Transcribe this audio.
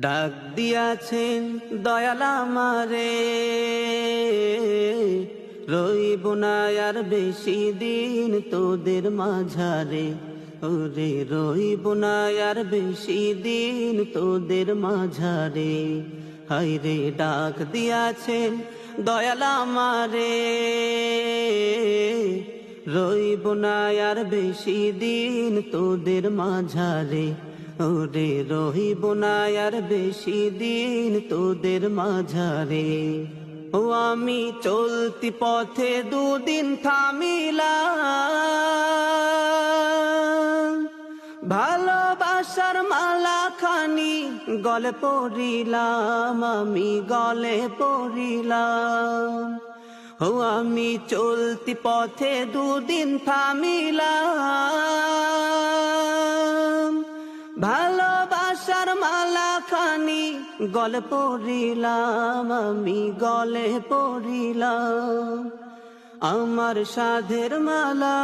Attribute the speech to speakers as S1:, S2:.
S1: ডাক দিয়াছেন দয়াল আমারে। রইব না আর বেশি দিন তোদের মাঝারে। ওরে, রইব না আর বেশি দিন তোদের মাঝারে। হাইরে ডাক দিয়াছেন দয়াল আমারে। রইব না আর বেশি দিন তোদের মাঝারে। ওরে রহিব না আর বেশি দিন তোদের মাঝারে। ও আমি চলতি পথে দুদিন থামিলাম। ভালোবাসার মালা খানি গলে পড়িলাম, আমি গলে পড়িলাম। ও আমি চলতি পথে দুদিন থামিলাম। ভালোবাসার মালা খানি গলে পড়িলাম আমি গলে পড়িলাম। আমার সাধের মালা